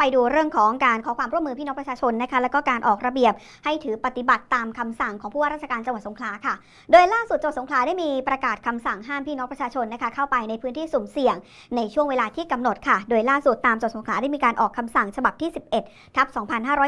ไปดูเรื่องของการขอความร่วมมือพี่น้องประชาชนนะคะแล้วก็การออกระเบียบให้ถือปฏิบัติตามคำสั่งของผู้ว่าราชการจังหวัดสงขลาค่ะ โดยล่าสุดจังหวัดสงขลาได้มีประกาศคำสั่งห้ามพี่น้องประชาชนนะคะเข้าไปในพื้นที่สุ่มเสี่ยง ในช่วงเวลาที่กำหนดค่ะ โดยล่าสุดตามจังหวัดสงขลาได้มีการออกคำสั่งฉบับที่ 11ทับ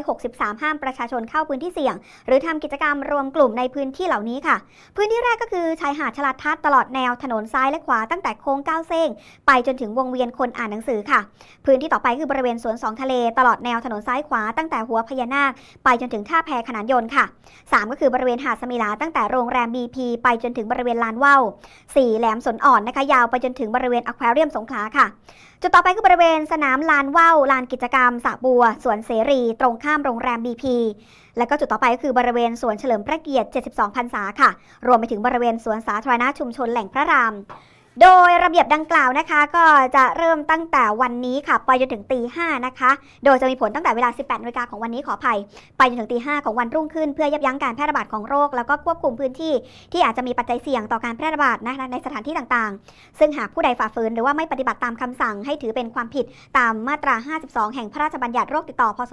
2563 ห้ามประชาชนเข้าพื้นที่เสี่ยง หรือทำกิจกรรมรวมกลุ่มในพื้นที่เหล่านี้ค่ะ พื้นที่แรกก็คือชายหาดชลาทัศน์ตลอดแนวถนนซ้ายและขวาตั้งแต่โค้งก้าวเซ้งไปจนถึงวงเวียนคนอ่านหนังสือค่ะ พื้นที่ต่อไปคือบริเวณสวนสองทะเลตลอดแนวถนนซ้ายขวาตั้งแต่หัวพญานาค ไปจนถึงท่าแพขนานยนต์ค่ะ 3 ก็คือบริเวณหาดสมิลาตั้งแต่โรงแรม BP ไปจนถึงบริเวณลานว่าว4แหลมสนอ่อนนะคะยาวไปจนถึงบริเวณอควาเรียมสงขลาค่ะจุดต่อไปคือบริเวณสนามลานว่าวลานกิจกรรมสระบัวสวนเสรี ตรงข้ามโรงแรม BP แล้วก็จุดต่อไปก็คือบริเวณสวนเฉลิมพระเกียรติ 72 พรรษาค่ะ รวมไปถึงบริเวณสวนสาธารณะชุมชนแหล่งพระราม โดยระเบียบดังกล่าวนะคะ ก็จะเริ่มตั้งแต่วันนี้ค่ะ ไปจนถึงตีห้านะคะ โดยจะมีผลตั้งแต่เวลา 18นาฬิกาของวันนี้ขออภัย ไปจนถึงตีห้าของวันรุ่งขึ้น เพื่อยับยั้งการแพร่ระบาดของโรค แล้วก็ควบคุมพื้นที่ที่อาจจะมีปัจจัยเสี่ยงต่อการแพร่ระบาดนะคะในสถานที่ต่างๆ ซึ่งหากผู้ใดฝ่าฝืนหรือว่าไม่ปฏิบัติตามคำสั่งให้ถือเป็นความผิดตามมาตรา 52 แห่งพระราชบัญญัติโรคติดต่อ พศ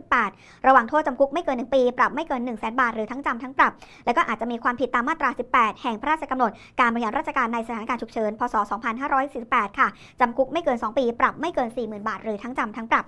2558 ระหว่างโทษจำคุกไม่เกิน 1 ปี ปรับไม่เกิน 1 0 0 0 0แบาทหรือทั้งจำทั้งปรับ แล้วก็อาจจะมีความผิดตามมาตรา 18 แห่งพระราชกำหนดการบริหารราชการในสถานการณ์ฉุกเฉิน พศ 2548 ค่ะ จำคุกไม่เกิน 2 ปี ปรับไม่เกิน 40,000 บาท หรือทั้งจำทั้งปรับ